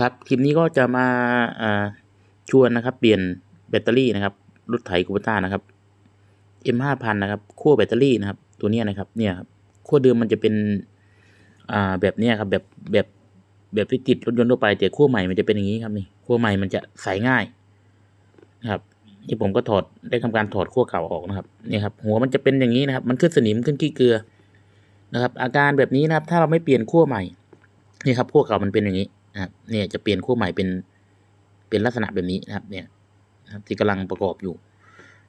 ครับคลิปนี้ก็จะมาชวนนะครับ เปลี่ยนแบตเตอรี่นะครับรถไถคูปต้านะครับ M ห้าพันนะครับขั้วแบตเตอรี่นะครับ ตัวนี้นะครับ เนี่ยครับขั้วเดิมมันจะเป็นแบบเนี้ครับแบบแบบแบบที่ติดรถยนต์ทั่วไปแต่ขั้วใหม่มันจะเป็นอย่างนี้ครับนี่ขั้วใหม่มันจะใส่ง่ายนะครับที่ผมก็ถอดได้ทำการถอดขั้วเก่าออกนะครับนี่ครับ หัวมันจะเป็นอย่างนี้นะครับ มันขึ้นสนิมขึ้นขี้เกลือนะครับ อาการแบบนี้นะครับ ถ้าเราไม่เปลี่ยนขั้วใหม่นี่ครับขั้วเก่ามันเป็นอย่างนี้ นะครับเนี่ยจะเปลี่ยนขั้วใหม่เป็นเป็นลักษณะแบบนี้นะครับ เนี่ยนะครับที่กำลังประกอบอยู่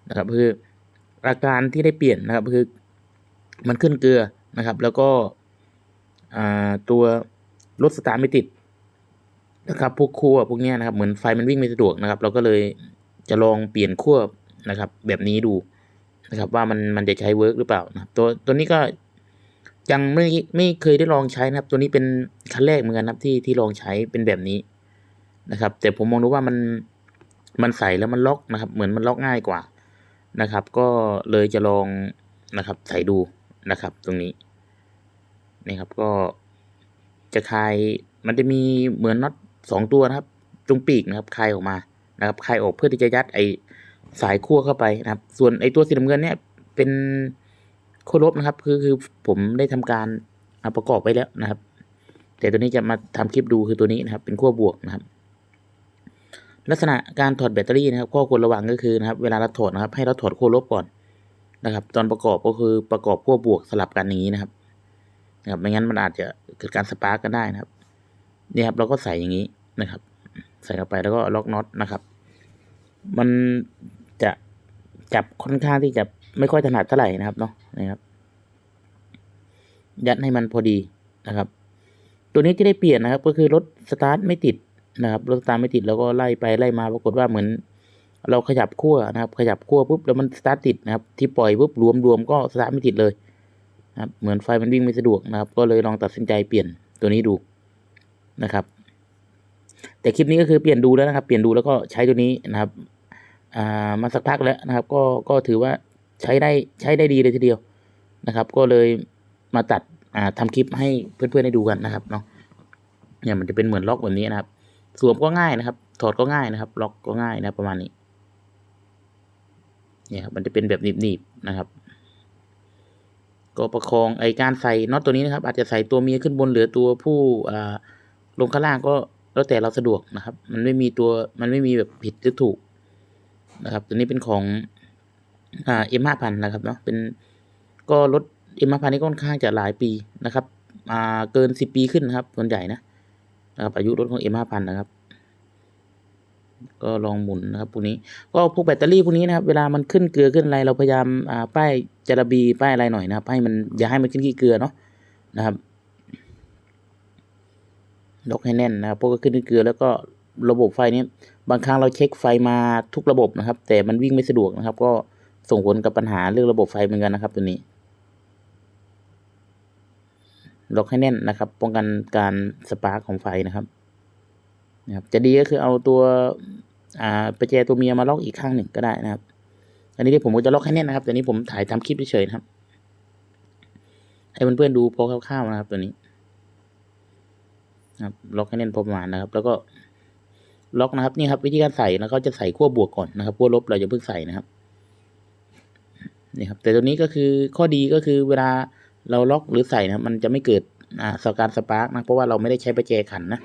นะครับคืออาการที่ได้เปลี่ยนนะครับคือมันขึ้นเกลือนะครับ แล้วก็ตัวรถสตาร์ทไม่ติดนะครับพวกขั้วพวกนี้นะครับเหมือนไฟมันวิ่งไม่สะดวกนะครับ เราก็เลยจะลองเปลี่ยนขั้วนะครับ แบบนี้ดูนะครับ ว่ามันมันจะใช้เวิร์กหรือเปล่านะครับตัวตัวนี้ก็ ยังไม่ไม่เคยได้ลองใช้นะครับ ตัวนี้เป็นคันแรกเหมือนกันนะครับที่ที่ลองใช้เป็นแบบนี้นะครับ แต่ผมมองดูว่ามันมันใส่แล้วมันล็อกนะครับ เหมือนมันล็อกง่ายกว่านะครับ ก็เลยจะลองนะครับใส่ดูนะครับ ตรงนี้นี่ครับก็จะคลายมันจะมีเหมือนน็อตสองตัวนะครับ ตรงปีกนะครับคลายออกมานะครับคลายออกเพื่อที่จะยัดไอสายขั้วเข้าไปนะครับ ส่วนไอตัวสีน้ำเงินเนี่ยเป็น ขั้วลบนะครับ คือคือผมได้ทำการเอาประกอบไว้แล้วนะครับ แต่ตัวนี้จะมาทำคลิปดูคือตัวนี้นะครับ เป็นขั้วบวกนะครับ ลักษณะการถอดแบตเตอรี่นะครับ ข้อควรระวังก็คือนะครับเวลาเราถอดนะครับ ให้เราถอดขั้วลบก่อนนะครับ ตอนประกอบก็คือประกอบขั้วบวกสลับกันอย่างนี้นะครับนะครับไม่งั้นมันอาจจะเกิดการสปาร์กกันได้นะครับนี่ครับเราก็ใส่อย่างนี้นะครับ ใส่เข้าไปแล้วก็ล็อกน็อตนะครับ มันจะจับค่อนข้างที่จะไม่ค่อยถนัดเท่าไหร่นะครับเนาะ นะครับ ยัดให้มันพอดีนะครับ ตัวนี้ที่ได้เปลี่ยนนะครับ ก็คือรถสตาร์ทไม่ติดนะครับรถสตาร์ทไม่ติดแล้วก็ไล่ไปไล่มาปรากฏว่าเหมือนเราขยับขั้วนะครับ ขยับขั้วปุ๊บแล้วมันสตาร์ทติดนะครับ ที่ปล่อยปุ๊บรวมรวมก็สตาร์ทไม่ติดเลยนะครับ เหมือนไฟมันวิ่งไม่สะดวกนะครับ ก็เลยลองตัดสินใจเปลี่ยนตัวนี้ดูนะครับ แต่คลิปนี้ก็คือเปลี่ยนดูแล้วนะครับ เปลี่ยนดูแล้วก็ใช้ตัวนี้นะครับ อ่ามาสักพักแล้วนะครับ ก็ก็ถือว่าใช้ได้ใช้ได้ดีเลยทีเดียว นะครับ ก็เลยมาตัดอ่าทำคลิปให้เพื่อนๆได้ดูกันนะครับเนาะเนี่ยมันจะเป็นเหมือนล็อกแบบนี้นะครับ สวมก็ง่ายนะครับ ถอดก็ง่ายนะครับ ล็อกก็ง่ายนะประมาณนี้ เนี่ยครับมันจะเป็นแบบหนีบๆนะครับ ก็ประคองไอการใส่น็อตตัวนี้นะครับ อาจจะใส่ตัวเมียขึ้นบนเหลือตัวผู้อ่าลงข้างล่างก็แล้วแต่เราสะดวกนะครับ มันไม่มีตัวมันไม่มีแบบผิดหรือถูกนะครับ ตัวนี้เป็นของอ่าเอ็มห้าพันนะครับเนาะเป็น ก็รถเอ็มห้าพันนี่ค่อนข้างจะหลายปีนะครับอ่าเกินสิบปีขึ้นนะครับส่วนใหญ่นะนะครับอายุรถของเอ็มห้าพันนะครับ ก็ลองหมุนนะครับพวกนี้ ก็พวกแบตเตอรี่พวกนี้นะครับ เวลามันขึ้นเกลือขึ้นอะไรเราพยายามอ่าป้ายจาระบีป้ายอะไรหน่อยนะครับให้มันอย่าให้มันขึ้นขี้เกลือเนาะนะครับล็อกให้แน่นนะครับพวกก็ขึ้นขี้เกลือแล้วก็ระบบไฟนี้บางครั้งเราเช็คไฟมาทุกระบบนะครับ แต่มันวิ่งไม่สะดวกนะครับ ก็ส่งผลกับปัญหาเรื่องระบบไฟเหมือนกันนะครับตัวนี้ ล็อกให้แน่นนะครับ ป้องกันการสปาร์กของไฟนะครับนะครับ จะดีก็คือเอาตัวอ่าประแจตัวเมียมาล็อกอีกข้างหนึ่งก็ได้นะครับ อันนี้ที่ผมก็จะล็อกให้แน่นนะครับแต่นี้ผมถ่ายทำคลิปเฉยๆนะครับ ให้เพื่อนๆดูพอคร่าวๆนะครับ ตัวนี้นะครับล็อกให้แน่นพอประมาณนะครับ แล้วก็ล็อกนะครับนี่ครับ วิธีการใส่นะเขาจะใส่ขั้วบวกก่อนนะครับขั้วลบเราจะเพิ่งใส่นะครับนี่ครับ แต่ตัวนี้ก็คือข้อดีก็คือเวลา เราล็อกหรือใส่นะครับมันจะไม่เกิดอ่าสการสปาร์กนะเพราะว่าเราไม่ได้ใช้ประแจขันนะ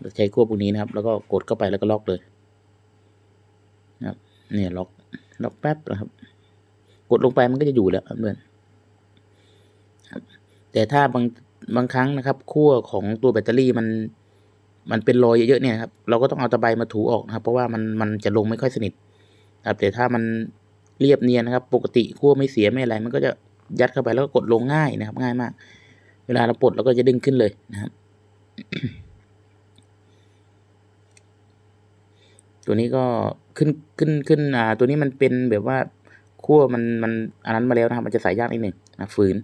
เราใช้ขั้วพวกนี้นะครับ แล้วก็กดเข้าไปแล้วก็ล็อกเลยนะครับ เนี่ยล็อกล็อกแป๊บนะครับ กดลงไปมันก็จะอยู่แล้วเพื่อนแต่ถ้าบางบางครั้งนะครับขั้วของตัวแบตเตอรี่มัน มันเป็นรอยเยอะๆเนี่ยครับ เราก็ต้องเอาตะไบมาถูออกนะครับ เพราะว่ามันมันจะลงไม่ค่อยสนิทครับแต่ถ้ามันเรียบเนียนนะครับ ปกติขั้วไม่เสียไม่อะไรมันก็จะ ยัดเข้าไปแล้วก็กดลงง่ายนะครับ ง่ายมาก เวลาเราปลดเราก็จะดึงขึ้นเลยนะครับ ตัวนี้ก็ขึ้นขึ้นขึ้นอ่า ตัวนี้มันเป็นแบบว่าขั้วมันมันอันนั้นมาแล้วนะครับ มันจะใส่ยากนิดหนึ่งนะฝืน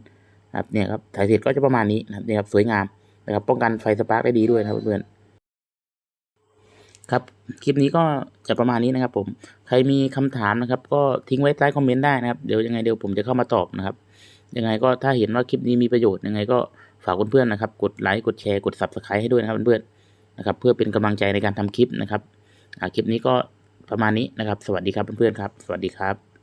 นะครับเนี่ยครับถ่ายเสร็จก็จะประมาณนี้นะครับเนี่ยครับสวยงามนะครับ ป้องกันไฟสปาร์กได้ดีด้วยนะครับเพื่อนครับ คลิปนี้ก็จะประมาณนี้นะครับผม ใครมีคำถามนะครับ ก็ทิ้งไว้ใต้คอมเมนต์ได้นะครับ เดี๋ยวยังไงเดี๋ยวผมจะเข้ามาตอบนะครับ ยังไงก็ถ้าเห็นว่าคลิปนี้มีประโยชน์ยังไงก็ฝากเพื่อนๆนะครับ กดไลค์กดแชร์กด subscribe ให้ด้วยนะครับเพื่อนๆนะครับ เพื่อเป็นกำลังใจในการทำคลิปนะครับคลิปนี้ก็ประมาณนี้นะครับ สวัสดีครับเพื่อนๆครับ สวัสดีครับ